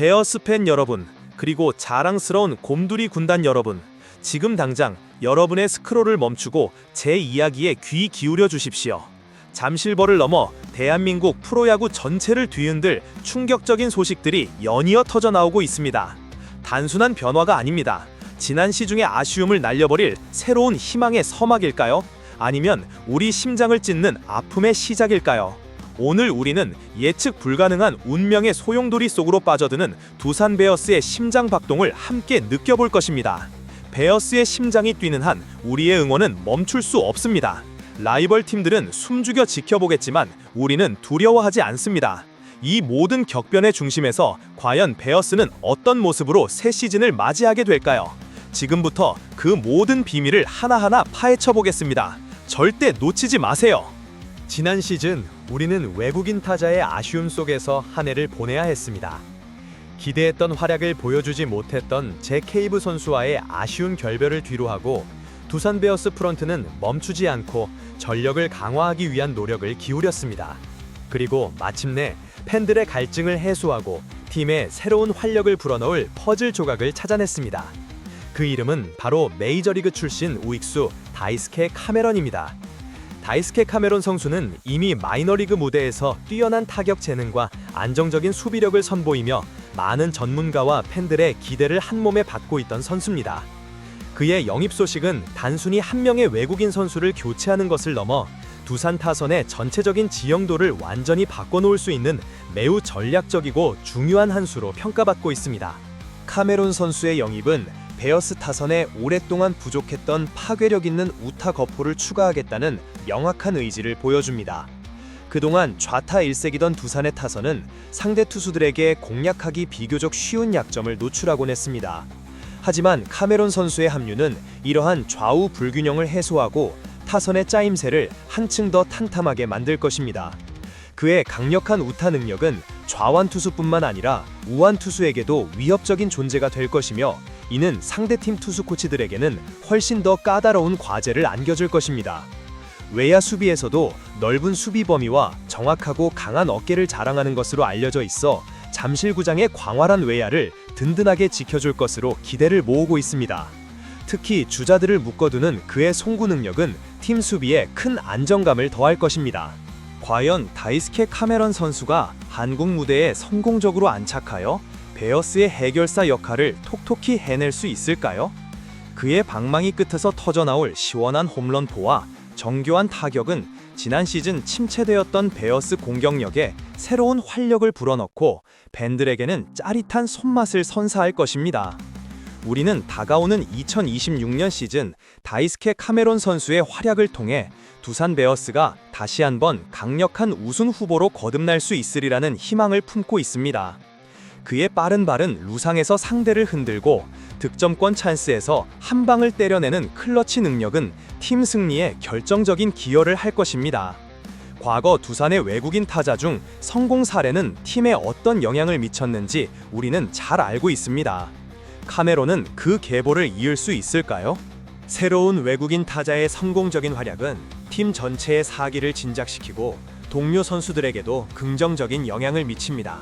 베어스 팬 여러분, 그리고 자랑스러운 곰돌이 군단 여러분, 지금 당장 여러분의 스크롤을 멈추고 제 이야기에 귀 기울여 주십시오. 잠실벌을 넘어 대한민국 프로야구 전체를 뒤흔들 충격적인 소식들이 연이어 터져 나오고 있습니다. 단순한 변화가 아닙니다. 지난 시중의 아쉬움을 날려버릴 새로운 희망의 서막일까요? 아니면 우리 심장을 찢는 아픔의 시작일까요? 오늘 우리는 예측 불가능한 운명의 소용돌이 속으로 빠져드는 두산 베어스의 심장 박동을 함께 느껴볼 것입니다. 베어스의 심장이 뛰는 한 우리의 응원은 멈출 수 없습니다. 라이벌 팀들은 숨죽여 지켜보겠지만 우리는 두려워하지 않습니다. 이 모든 격변의 중심에서 과연 베어스는 어떤 모습으로 새 시즌을 맞이하게 될까요? 지금부터 그 모든 비밀을 하나하나 파헤쳐 보겠습니다. 절대 놓치지 마세요. 지난 시즌 우리는 외국인 타자의 아쉬움 속에서 한 해를 보내야 했습니다. 기대했던 활약을 보여주지 못했던 제 케이브 선수와의 아쉬운 결별을 뒤로하고 두산 베어스 프런트는 멈추지 않고 전력을 강화하기 위한 노력을 기울였습니다. 그리고 마침내 팬들의 갈증을 해소하고 팀에 새로운 활력을 불어넣을 퍼즐 조각을 찾아냈습니다. 그 이름은 바로 메이저리그 출신 우익수 다이스케 카메런입니다. 다이스케 카메론 선수는 이미 마이너리그 무대에서 뛰어난 타격 재능과 안정적인 수비력을 선보이며 많은 전문가와 팬들의 기대를 한 몸에 받고 있던 선수입니다. 그의 영입 소식은 단순히 한 명의 외국인 선수를 교체하는 것을 넘어 두산 타선의 전체적인 지형도를 완전히 바꿔놓을 수 있는 매우 전략적이고 중요한 한 수로 평가받고 있습니다. 카메론 선수의 영입은 베어스 타선에 오랫동안 부족했던 파괴력 있는 우타 거포를 추가하겠다는 명확한 의지를 보여줍니다. 그동안 좌타 일색이던 두산의 타선은 상대 투수들에게 공략하기 비교적 쉬운 약점을 노출하곤 했습니다. 하지만 카메론 선수의 합류는 이러한 좌우 불균형을 해소하고 타선의 짜임새를 한층 더 탄탄하게 만들 것입니다. 그의 강력한 우타 능력은 좌완 투수뿐만 아니라 우완 투수에게도 위협적인 존재가 될 것이며 이는 상대팀 투수 코치들에게는 훨씬 더 까다로운 과제를 안겨줄 것입니다. 외야 수비에서도 넓은 수비 범위와 정확하고 강한 어깨를 자랑하는 것으로 알려져 있어 잠실구장의 광활한 외야를 든든하게 지켜줄 것으로 기대를 모으고 있습니다. 특히 주자들을 묶어두는 그의 송구 능력은 팀 수비에 큰 안정감을 더할 것입니다. 과연 다이스케 카메런 선수가 한국 무대에 성공적으로 안착하여 베어스의 해결사 역할을 톡톡히 해낼 수 있을까요? 그의 방망이 끝에서 터져나올 시원한 홈런포와 정교한 타격은 지난 시즌 침체되었던 베어스 공격력에 새로운 활력을 불어넣고 팬들에게는 짜릿한 손맛을 선사할 것입니다. 우리는 다가오는 2026년 시즌 다이스케 카메론 선수의 활약을 통해 두산 베어스가 다시 한번 강력한 우승 후보로 거듭날 수 있으리라는 희망을 품고 있습니다. 그의 빠른 발은 루상에서 상대를 흔들고 득점권 찬스에서 한 방을 때려내는 클러치 능력은 팀 승리에 결정적인 기여를 할 것입니다. 과거 두산의 외국인 타자 중 성공 사례는 팀에 어떤 영향을 미쳤는지 우리는 잘 알고 있습니다. 카메론은 그 계보를 이을 수 있을까요? 새로운 외국인 타자의 성공적인 활약은 팀 전체의 사기를 진작시키고 동료 선수들에게도 긍정적인 영향을 미칩니다.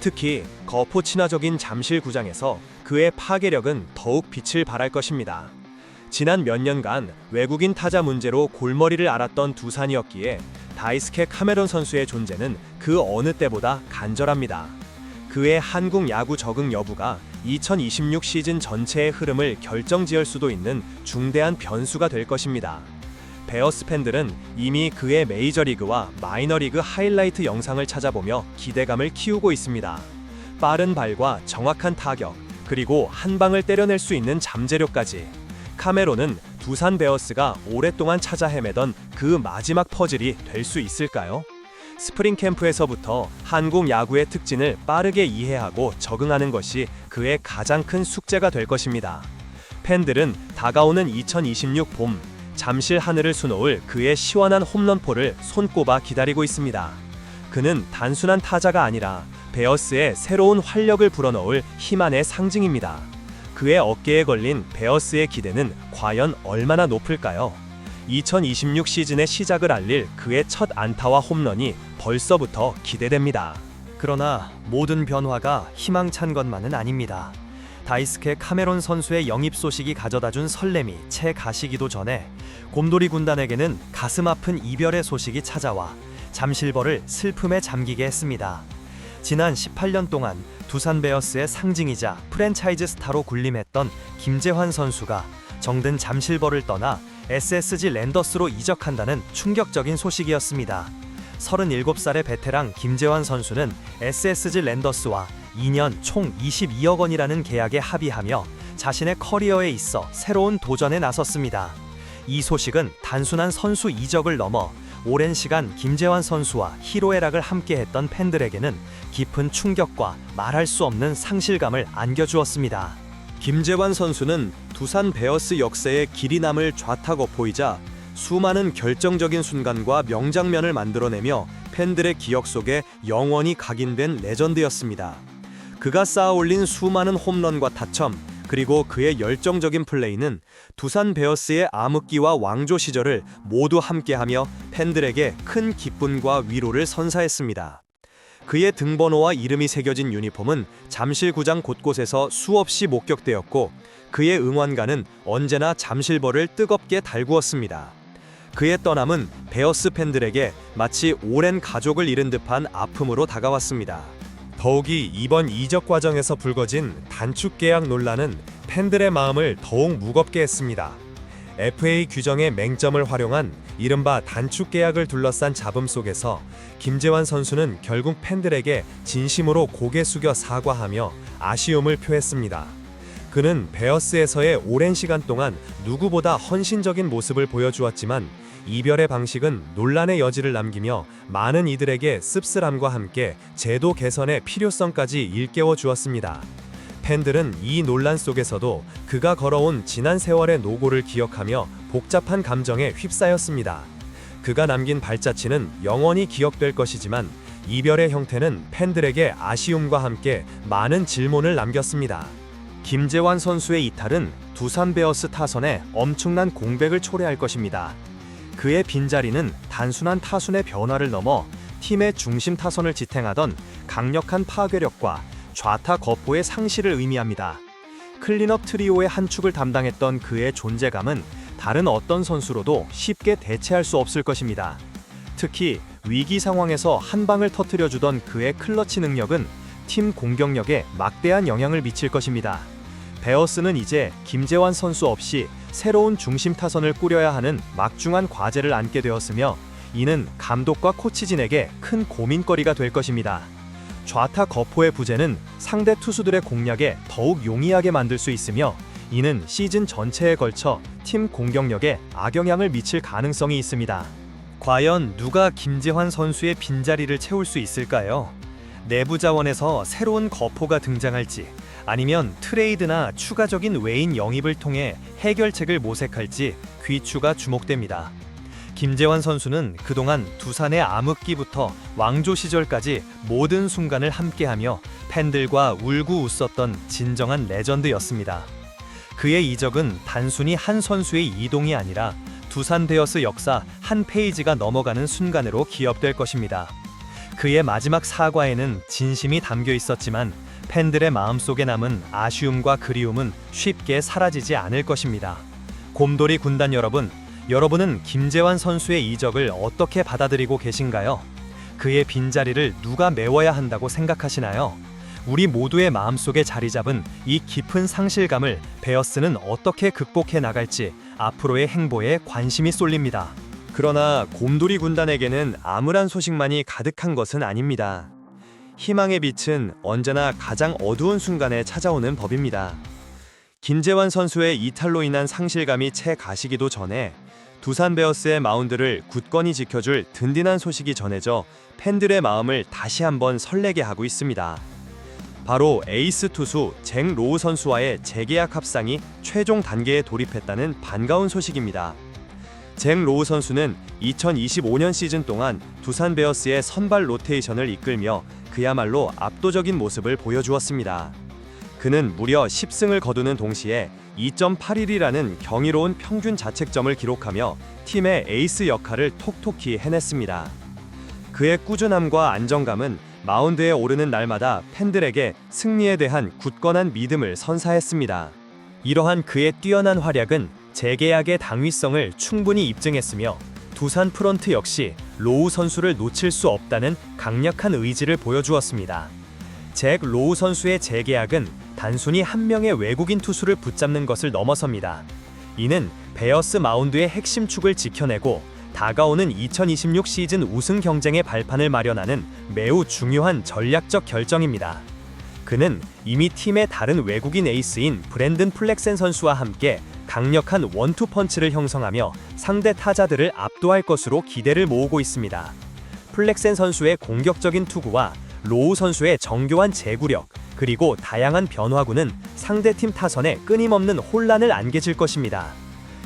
특히 거포 친화적인 잠실 구장에서 그의 파괴력은 더욱 빛을 발할 것입니다. 지난 몇 년간 외국인 타자 문제로 골머리를 앓았던 두산이었기에 다이스케 카메론 선수의 존재는 그 어느 때보다 간절합니다. 그의 한국 야구 적응 여부가 2026 시즌 전체의 흐름을 결정지을 수도 있는 중대한 변수가 될 것입니다. 베어스 팬들은 이미 그의 메이저리그와 마이너리그 하이라이트 영상을 찾아보며 기대감을 키우고 있습니다. 빠른 발과 정확한 타격, 그리고 한 방을 때려낼 수 있는 잠재력까지. 카메론은 두산 베어스가 오랫동안 찾아 헤매던 그 마지막 퍼즐이 될 수 있을까요? 스프링 캠프에서부터 한국 야구의 특징을 빠르게 이해하고 적응하는 것이 그의 가장 큰 숙제가 될 것입니다. 팬들은 다가오는 2026 봄 잠실 하늘을 수놓을 그의 시원한 홈런포를 손꼽아 기다리고 있습니다. 그는 단순한 타자가 아니라 베어스의 새로운 활력을 불어넣을 힘안의 상징입니다. 그의 어깨에 걸린 베어스의 기대는 과연 얼마나 높을까요? 2026 시즌의 시작을 알릴 그의 첫 안타와 홈런이 벌써부터 기대됩니다. 그러나 모든 변화가 희망찬 것만은 아닙니다. 다이스케 카메론 선수의 영입 소식이 가져다준 설렘이 채 가시기도 전에 곰돌이 군단에게는 가슴 아픈 이별의 소식이 찾아와 잠실버를 슬픔에 잠기게 했습니다. 지난 18년 동안 두산 베어스의 상징이자 프랜차이즈 스타로 군림했던 김재환 선수가 정든 잠실버를 떠나 SSG 랜더스로 이적한다는 충격적인 소식이었습니다. 37살의 베테랑 김재환 선수는 SSG 랜더스와 2년 총 22억 원이라는 계약에 합의하며 자신의 커리어에 있어 새로운 도전에 나섰습니다. 이 소식은 단순한 선수 이적을 넘어 오랜 시간 김재환 선수와 희로애락을 함께했던 팬들에게는 깊은 충격과 말할 수 없는 상실감을 안겨주었습니다. 김재환 선수는 두산 베어스 역사에 길이 남을 좌타거포이자 수많은 결정적인 순간과 명장면을 만들어내며 팬들의 기억 속에 영원히 각인된 레전드였습니다. 그가 쌓아 올린 수많은 홈런과 타점, 그리고 그의 열정적인 플레이는 두산 베어스의 암흑기와 왕조 시절을 모두 함께하며 팬들에게 큰 기쁨과 위로를 선사했습니다. 그의 등번호와 이름이 새겨진 유니폼은 잠실구장 곳곳에서 수없이 목격되었고 그의 응원가는 언제나 잠실버를 뜨겁게 달구었습니다. 그의 떠남은 베어스 팬들에게 마치 오랜 가족을 잃은 듯한 아픔으로 다가왔습니다. 더욱이 이번 이적 과정에서 불거진 단축 계약 논란은 팬들의 마음을 더욱 무겁게 했습니다. FA 규정의 맹점을 활용한 이른바 단축 계약을 둘러싼 잡음 속에서 김재환 선수는 결국 팬들에게 진심으로 고개 숙여 사과하며 아쉬움을 표했습니다. 그는 베어스에서의 오랜 시간 동안 누구보다 헌신적인 모습을 보여주었지만 이별의 방식은 논란의 여지를 남기며 많은 이들에게 씁쓸함과 함께 제도 개선의 필요성까지 일깨워 주었습니다. 팬들은 이 논란 속에서도 그가 걸어온 지난 세월의 노고를 기억하며 복잡한 감정에 휩싸였습니다. 그가 남긴 발자취는 영원히 기억될 것이지만 이별의 형태는 팬들에게 아쉬움과 함께 많은 질문을 남겼습니다. 김재환 선수의 이탈은 두산 베어스 타선에 엄청난 공백을 초래할 것입니다. 그의 빈자리는 단순한 타순의 변화를 넘어 팀의 중심 타선을 지탱하던 강력한 파괴력과 좌타 거포의 상실을 의미합니다. 클린업 트리오의 한 축을 담당했던 그의 존재감은 다른 어떤 선수로도 쉽게 대체할 수 없을 것입니다. 특히 위기 상황에서 한 방을 터뜨려 주던 그의 클러치 능력은 팀 공격력에 막대한 영향을 미칠 것입니다. 베어스는 이제 김재환 선수 없이 새로운 중심 타선을 꾸려야 하는 막중한 과제를 안게 되었으며 이는 감독과 코치진에게 큰 고민거리가 될 것입니다. 좌타 거포의 부재는 상대 투수들의 공략에 더욱 용이하게 만들 수 있으며 이는 시즌 전체에 걸쳐 팀 공격력에 악영향을 미칠 가능성이 있습니다. 과연 누가 김재환 선수의 빈자리를 채울 수 있을까요? 내부 자원에서 새로운 거포가 등장할지 아니면 트레이드나 추가적인 외인 영입을 통해 해결책을 모색할지 귀추가 주목됩니다. 김재환 선수는 그동안 두산의 암흑기부터 왕조 시절까지 모든 순간을 함께하며 팬들과 울고 웃었던 진정한 레전드였습니다. 그의 이적은 단순히 한 선수의 이동이 아니라 두산 베어스 역사 한 페이지가 넘어가는 순간으로 기억될 것입니다. 그의 마지막 사과에는 진심이 담겨 있었지만 팬들의 마음속에 남은 아쉬움과 그리움은 쉽게 사라지지 않을 것입니다. 곰돌이 군단 여러분, 여러분은 김재환 선수의 이적을 어떻게 받아들이고 계신가요? 그의 빈자리를 누가 메워야 한다고 생각하시나요? 우리 모두의 마음속에 자리 잡은 이 깊은 상실감을 베어스는 어떻게 극복해 나갈지 앞으로의 행보에 관심이 쏠립니다. 그러나 곰돌이 군단에게는 암울한 소식만이 가득한 것은 아닙니다. 희망의 빛은 언제나 가장 어두운 순간에 찾아오는 법입니다. 김재환 선수의 이탈로 인한 상실감이 채 가시기도 전에 두산 베어스의 마운드를 굳건히 지켜줄 든든한 소식이 전해져 팬들의 마음을 다시 한번 설레게 하고 있습니다. 바로 에이스 투수 잭 로우 선수와의 재계약 합상이 최종 단계에 돌입했다는 반가운 소식입니다. 잭 로우 선수는 2025년 시즌 동안 두산 베어스의 선발 로테이션을 이끌며 그야말로 압도적인 모습을 보여주었습니다. 그는 무려 10승을 거두는 동시에 2.81이라는 경이로운 평균 자책점을 기록하며 팀의 에이스 역할을 톡톡히 해냈습니다. 그의 꾸준함과 안정감은 마운드에 오르는 날마다 팬들에게 승리에 대한 굳건한 믿음을 선사했습니다. 이러한 그의 뛰어난 활약은 재계약의 당위성을 충분히 입증했으며 두산 프런트 역시 로우 선수를 놓칠 수 없다는 강력한 의지를 보여주었습니다. 잭 로우 선수의 재계약은 단순히 한 명의 외국인 투수를 붙잡는 것을 넘어섭니다. 이는 베어스 마운드의 핵심 축을 지켜내고 다가오는 2026 시즌 우승 경쟁의 발판을 마련하는 매우 중요한 전략적 결정입니다. 그는 이미 팀의 다른 외국인 에이스인 브랜든 플렉센 선수와 함께 강력한 원투 펀치를 형성하며 상대 타자들을 압도할 것으로 기대를 모으고 있습니다. 플렉센 선수의 공격적인 투구와 로우 선수의 정교한 제구력 그리고 다양한 변화구는 상대팀 타선에 끊임없는 혼란을 안겨줄 것입니다.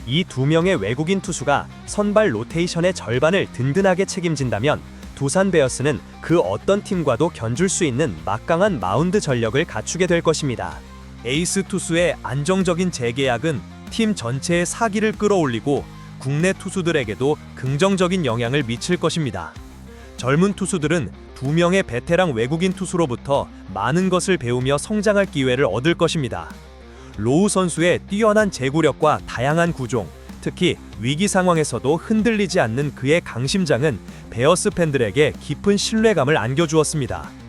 이 두 명의 외국인 투수가 선발 로테이션의 절반을 든든하게 책임진다면 두산 베어스는 그 어떤 팀과도 견줄 수 있는 막강한 마운드 전력을 갖추게 될 것입니다. 에이스 투수의 안정적인 재계약은 팀 전체의 사기를 끌어올리고 국내 투수들에게도 긍정적인 영향을 미칠 것입니다. 젊은 투수들은 두 명의 베테랑 외국인 투수로부터 많은 것을 배우며 성장할 기회를 얻을 것입니다. 로우 선수의 뛰어난 제구력과 다양한 구종, 특히 위기 상황에서도 흔들리지 않는 그의 강심장은 베어스 팬들에게 깊은 신뢰감을 안겨주었습니다.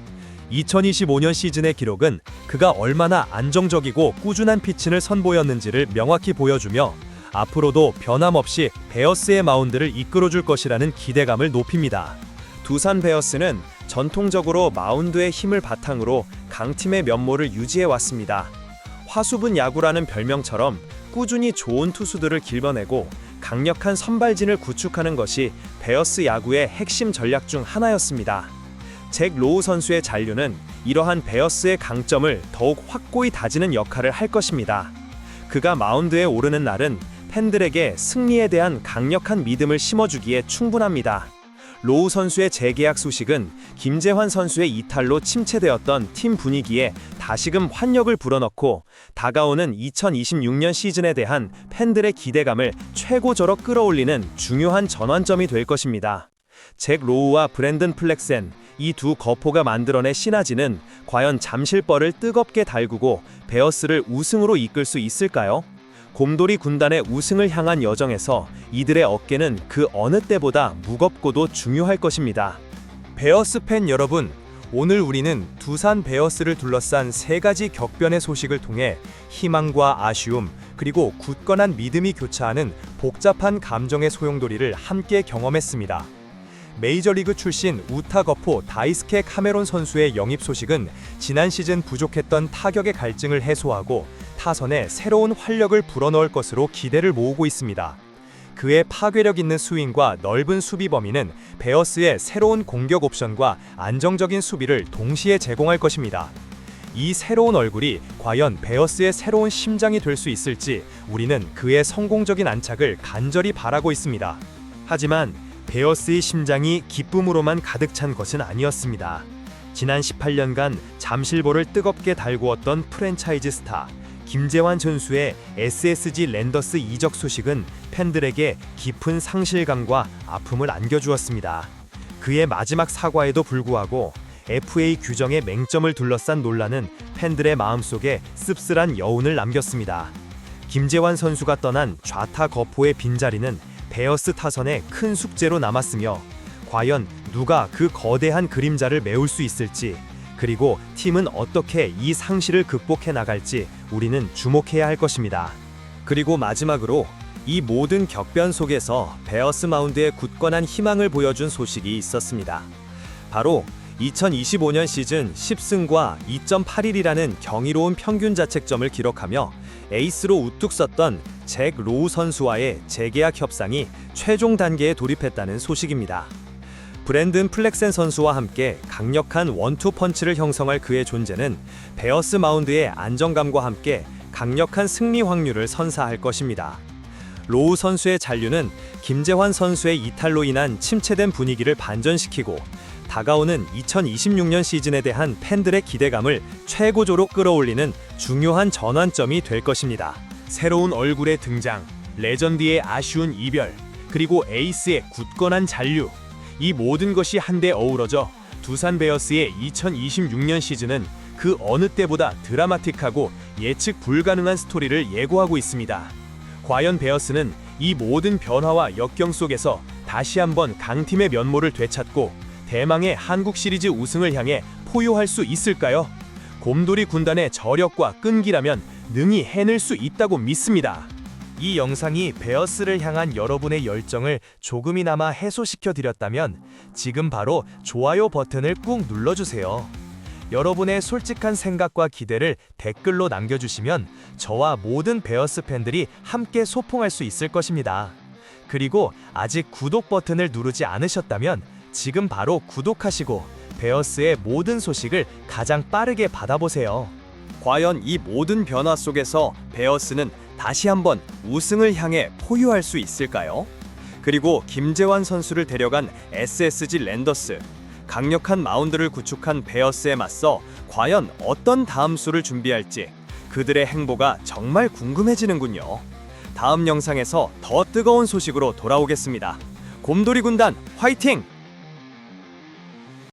2025년 시즌의 기록은 그가 얼마나 안정적이고 꾸준한 피칭을 선보였는지를 명확히 보여주며 앞으로도 변함없이 베어스의 마운드를 이끌어줄 것이라는 기대감을 높입니다. 두산 베어스는 전통적으로 마운드의 힘을 바탕으로 강팀의 면모를 유지해 왔습니다. 화수분 야구라는 별명처럼 꾸준히 좋은 투수들을 길러내고 강력한 선발진을 구축하는 것이 베어스 야구의 핵심 전략 중 하나였습니다. 잭 로우 선수의 잔류는 이러한 베어스의 강점을 더욱 확고히 다지는 역할을 할 것입니다. 그가 마운드에 오르는 날은 팬들에게 승리에 대한 강력한 믿음을 심어주기에 충분합니다. 로우 선수의 재계약 소식은 김재환 선수의 이탈로 침체되었던 팀 분위기에 다시금 환력을 불어넣고 다가오는 2026년 시즌에 대한 팬들의 기대감을 최고조로 끌어올리는 중요한 전환점이 될 것입니다. 잭 로우와 브랜든 플렉센 이 두 거포가 만들어낸 시나지는 과연 잠실벌을 뜨겁게 달구고 베어스를 우승으로 이끌 수 있을까요? 곰돌이 군단의 우승을 향한 여정에서 이들의 어깨는 그 어느 때보다 무겁고도 중요할 것입니다. 베어스 팬 여러분, 오늘 우리는 두산 베어스를 둘러싼 세 가지 격변의 소식을 통해 희망과 아쉬움, 그리고 굳건한 믿음이 교차하는 복잡한 감정의 소용돌이를 함께 경험했습니다. 메이저리그 출신 우타 거포 다이스케 카메론 선수의 영입 소식은 지난 시즌 부족했던 타격의 갈증을 해소하고 타선에 새로운 활력을 불어넣을 것으로 기대를 모으고 있습니다. 그의 파괴력 있는 스윙과 넓은 수비 범위는 베어스의 새로운 공격 옵션과 안정적인 수비를 동시에 제공할 것입니다. 이 새로운 얼굴이 과연 베어스의 새로운 심장이 될 수 있을지 우리는 그의 성공적인 안착을 간절히 바라고 있습니다. 하지만 베어스의 심장이 기쁨으로만 가득 찬 것은 아니었습니다. 지난 18년간 잠실볼을 뜨겁게 달구었던 프랜차이즈 스타 김재환 선수의 SSG 랜더스 이적 소식은 팬들에게 깊은 상실감과 아픔을 안겨주었습니다. 그의 마지막 사과에도 불구하고 FA 규정의 맹점을 둘러싼 논란은 팬들의 마음속에 씁쓸한 여운을 남겼습니다. 김재환 선수가 떠난 좌타 거포의 빈자리는 베어스 타선의 큰 숙제로 남았으며 과연 누가 그 거대한 그림자를 메울 수 있을지 그리고 팀은 어떻게 이 상실을 극복해 나갈지 우리는 주목해야 할 것입니다. 그리고 마지막으로 이 모든 격변 속에서 베어스 마운드의 굳건한 희망을 보여준 소식이 있었습니다. 바로 2025년 시즌 10승과 2.81이라는 경이로운 평균 자책점을 기록하며 에이스로 우뚝 섰던 잭 로우 선수와의 재계약 협상이 최종 단계에 돌입했다는 소식입니다. 브랜든 플렉센 선수와 함께 강력한 원투 펀치를 형성할 그의 존재는 베어스 마운드의 안정감과 함께 강력한 승리 확률을 선사할 것입니다. 로우 선수의 잔류는 김재환 선수의 이탈로 인한 침체된 분위기를 반전시키고 다가오는 2026년 시즌에 대한 팬들의 기대감을 최고조로 끌어올리는 중요한 전환점이 될 것입니다. 새로운 얼굴의 등장, 레전드의 아쉬운 이별, 그리고 에이스의 굳건한 잔류. 이 모든 것이 한데 어우러져 두산 베어스의 2026년 시즌은 그 어느 때보다 드라마틱하고 예측 불가능한 스토리를 예고하고 있습니다. 과연 베어스는 이 모든 변화와 역경 속에서 다시 한번 강팀의 면모를 되찾고 대망의 한국 시리즈 우승을 향해 포효할 수 있을까요? 곰돌이 군단의 저력과 끈기라면 능히 해낼 수 있다고 믿습니다. 이 영상이 베어스를 향한 여러분의 열정을 조금이나마 해소시켜 드렸다면 지금 바로 좋아요 버튼을 꾹 눌러주세요. 여러분의 솔직한 생각과 기대를 댓글로 남겨주시면 저와 모든 베어스 팬들이 함께 소통할 수 있을 것입니다. 그리고 아직 구독 버튼을 누르지 않으셨다면 지금 바로 구독하시고 베어스의 모든 소식을 가장 빠르게 받아보세요. 과연 이 모든 변화 속에서 베어스는 다시 한번 우승을 향해 포효할 수 있을까요? 그리고 김재환 선수를 데려간 SSG 랜더스 강력한 마운드를 구축한 베어스에 맞서 과연 어떤 다음 수를 준비할지 그들의 행보가 정말 궁금해지는군요. 다음 영상에서 더 뜨거운 소식으로 돌아오겠습니다. 곰돌이 군단 화이팅!